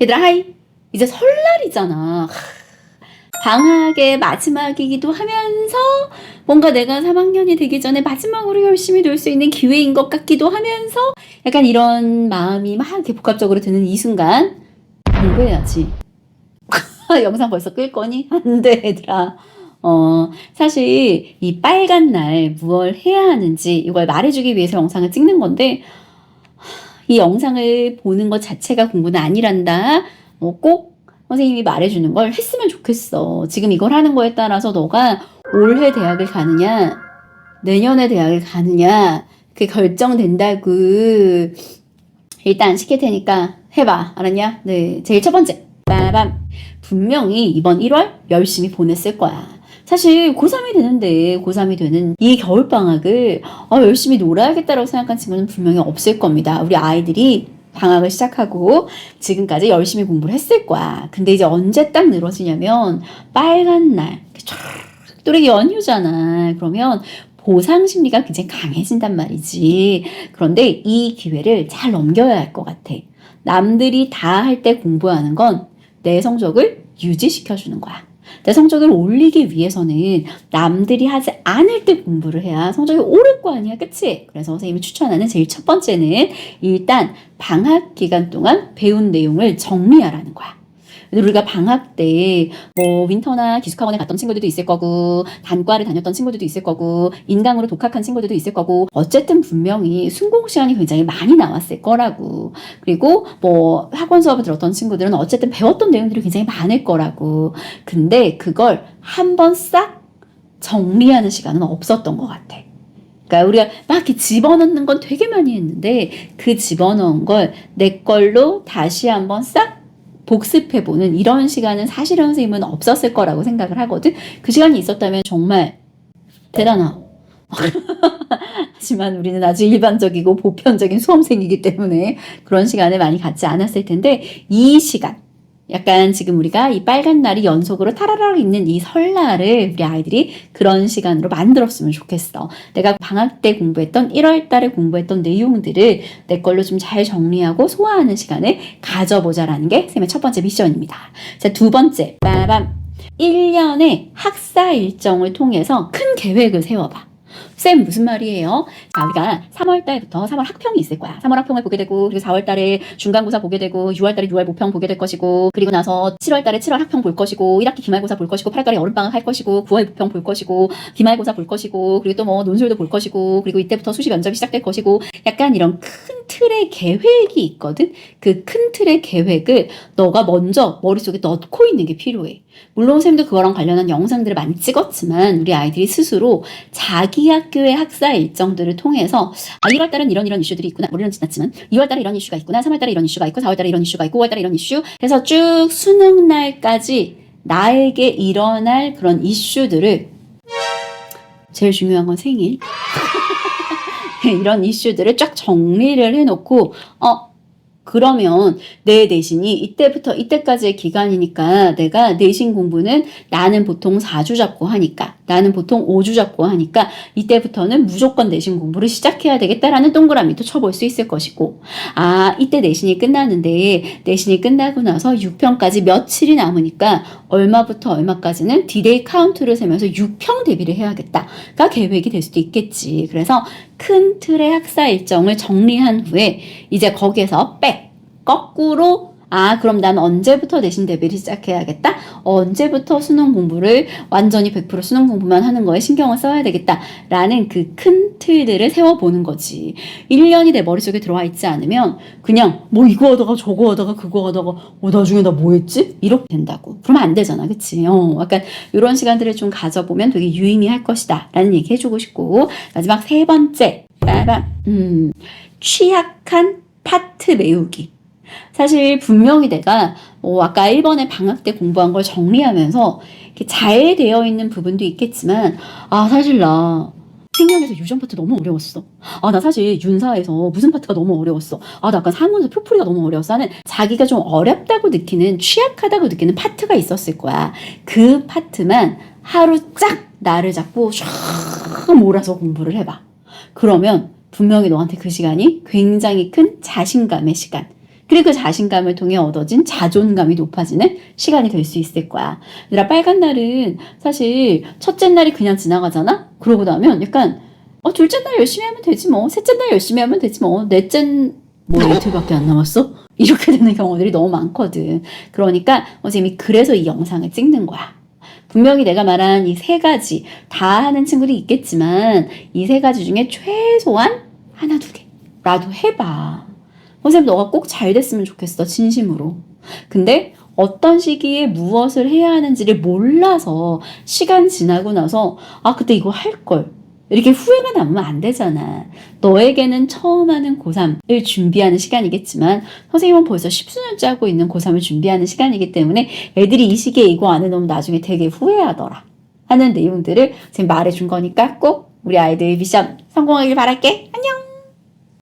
얘들아 하이 이제 설날이잖아 하, 방학의 마지막이기도 하면서 뭔가 내가 3학년이 되기 전에 마지막으로 열심히 놀 수 있는 기회인 것 같기도 하면서 약간 이런 마음이 막 이렇게 복합적으로 드는 이 순간 공부해야지 영상 벌써 끌 거니? 안 돼, 얘들아. 어, 사실 이 빨간 날 무얼 해야 하는지 이걸 말해주기 위해서 영상을 찍는 건데, 이 영상을 보는 것 자체가 공부는 아니란다. 뭐 꼭 선생님이 말해주는 걸 했으면 좋겠어. 지금 이걸 하는 거에 따라서 너가 올해 대학을 가느냐, 내년에 대학을 가느냐, 그게 결정된다고. 일단 시킬 테니까 해봐. 알았냐? 네. 제일 첫 번째. 빠밤. 분명히 이번 1월 열심히 보냈을 거야. 사실 고3이 되는데 고3이 되는 이 겨울방학을 어, 열심히 놀아야겠다라고 생각한 친구는 분명히 없을 겁니다. 우리 아이들이 방학을 시작하고 지금까지 열심히 공부를 했을 거야. 근데 이제 언제 딱 늘어지냐면 빨간 날, 쫙 또래 연휴잖아. 그러면 보상 심리가 굉장히 강해진단 말이지. 그런데 이 기회를 잘 넘겨야 할 것 같아. 남들이 다 할 때 공부하는 건 내 성적을 유지시켜주는 거야. 내 성적을 올리기 위해서는 남들이 하지 않을 때 공부를 해야 성적이 오를 거 아니야, 그치? 그래서 선생님이 추천하는 제일 첫 번째는 일단 방학 기간 동안 배운 내용을 정리하라는 거야. 우리가 방학 때 뭐 윈터나 기숙학원에 갔던 친구들도 있을 거고 단과를 다녔던 친구들도 있을 거고 인강으로 독학한 친구들도 있을 거고 어쨌든 분명히 순공 시간이 굉장히 많이 나왔을 거라고 그리고 뭐 학원 수업을 들었던 친구들은 어쨌든 배웠던 내용들이 굉장히 많을 거라고 근데 그걸 한 번 싹 정리하는 시간은 없었던 것 같아. 그러니까 우리가 막 이렇게 집어넣는 건 되게 많이 했는데 그 집어넣은 걸 내 걸로 다시 한번 싹 복습해보는 이런 시간은 사실은 선생님은 없었을 거라고 생각을 하거든. 그 시간이 있었다면 정말 대단하고. 하지만 우리는 아주 일반적이고 보편적인 수험생이기 때문에 그런 시간을 많이 갖지 않았을 텐데 이 시간 약간 지금 우리가 이 빨간 날이 연속으로 타라락 있는 이 설날을 우리 아이들이 그런 시간으로 만들었으면 좋겠어. 내가 방학 때 공부했던 1월 달에 공부했던 내용들을 내 걸로 좀 잘 정리하고 소화하는 시간을 가져보자라는 게 쌤의 첫 번째 미션입니다. 자, 두 번째. 빠밤. 1년의 학사 일정을 통해서 큰 계획을 세워봐. 쌤 무슨 말이에요? 자 우리가 3월 달부터 3월 학평이 있을 거야. 3월 학평을 보게 되고 그리고 4월 달에 중간고사 보게 되고 6월 달에 6월 모평 보게 될 것이고 그리고 나서 7월 달에 7월 학평 볼 것이고 1학기 기말고사 볼 것이고 8월 달에 여름방학 할 것이고 9월 모평 볼 것이고 기말고사 볼 것이고 그리고 또 뭐 논술도 볼 것이고 그리고 이때부터 수시 면접이 시작될 것이고 약간 이런 큰 틀의 계획이 있거든. 그 큰 틀의 계획을 너가 먼저 머릿속에 넣고 있는 게 필요해. 물론 쌤도 그거랑 관련한 영상들을 많이 찍었지만 우리 아이들이 스스로 자기 학교의 학사 일정들을 통해서 아 1월 달은 이런 이런 이슈들이 있구나. 물론 지났지만 2월 달에 이런 이슈가 있구나. 3월 달에 이런 이슈가 있고 4월 달에 이런 이슈가 있고 5월 달에 이런 이슈. 그래서 쭉 수능 날까지 나에게 일어날 그런 이슈들을 제일 중요한 건 생일. 이런 이슈들을 쫙 정리를 해놓고, 어, 그러면 내 내신이 이때부터 이때까지의 기간이니까 내가 내신 공부는 나는 보통 4주 잡고 하니까 나는 보통 5주 잡고 하니까 이때부터는 무조건 내신 공부를 시작해야 되겠다라는 동그라미도 쳐볼 수 있을 것이고 아 이때 내신이 끝나는데 내신이 끝나고 나서 6평까지 며칠이 남으니까 얼마부터 얼마까지는 디데이 카운트를 세면서 6평 대비를 해야겠다가 계획이 될 수도 있겠지. 그래서 큰 틀의 학사 일정을 정리한 후에 이제 거기에서 백 거꾸로 아, 그럼 난 언제부터 내신 대비를 시작해야겠다? 언제부터 수능 공부를 완전히 100% 수능 공부만 하는 거에 신경을 써야 되겠다. 라는 그 큰 틀들을 세워보는 거지. 1년이 내 머릿속에 들어와 있지 않으면 그냥 뭐 이거 하다가 저거 하다가 그거 하다가 어, 나중에 나 뭐 했지? 이렇게 된다고. 그러면 안 되잖아. 그치? 어, 약간 이런 시간들을 좀 가져보면 되게 유의미할 것이다. 라는 얘기 해주고 싶고. 마지막 세 번째. 빠밤. 음, 취약한 파트 메우기. 사실 분명히 내가 뭐 아까 1번에 방학 때 공부한 걸 정리하면서 이렇게 잘 되어 있는 부분도 있겠지만 아 사실 나 생명에서 유전 파트 너무 어려웠어. 아 나 사실 윤사에서 무슨 파트가 너무 어려웠어. 아 나 약간 상문에서 표풀이가 너무 어려웠어 하는 자기가 좀 어렵다고 느끼는 취약하다고 느끼는 파트가 있었을 거야. 그 파트만 하루 쫙 나를 잡고 쫙 몰아서 공부를 해봐. 그러면 분명히 너한테 그 시간이 굉장히 큰 자신감의 시간, 그리고 그 자신감을 통해 얻어진 자존감이 높아지는 시간이 될 수 있을 거야. 얘들아, 빨간 날은 사실 첫째 날이 그냥 지나가잖아? 그러고 나면 약간, 어, 둘째 날 열심히 하면 되지 뭐. 셋째 날 열심히 하면 되지 뭐. 넷째, 뭐, 이틀밖에 안 남았어? 이렇게 되는 경우들이 너무 많거든. 그러니까, 선생님이 그래서 이 영상을 찍는 거야. 분명히 내가 말한 이 세 가지 다 하는 친구들이 있겠지만 이 세 가지 중에 최소한 하나 두 개라도 해봐. 선생님 너가 꼭 잘 됐으면 좋겠어 진심으로. 근데 어떤 시기에 무엇을 해야 하는지를 몰라서 시간 지나고 나서 아 그때 이거 할 걸. 이렇게 후회가 남으면 안 되잖아. 너에게는 처음 하는 고3을 준비하는 시간이겠지만 선생님은 벌써 십수년째 하고 있는 고3을 준비하는 시간이기 때문에 애들이 이 시기에 이거 안 해놓으면 나중에 되게 후회하더라. 하는 내용들을 지금 말해준 거니까 꼭 우리 아이들 미션 성공하길 바랄게. 안녕!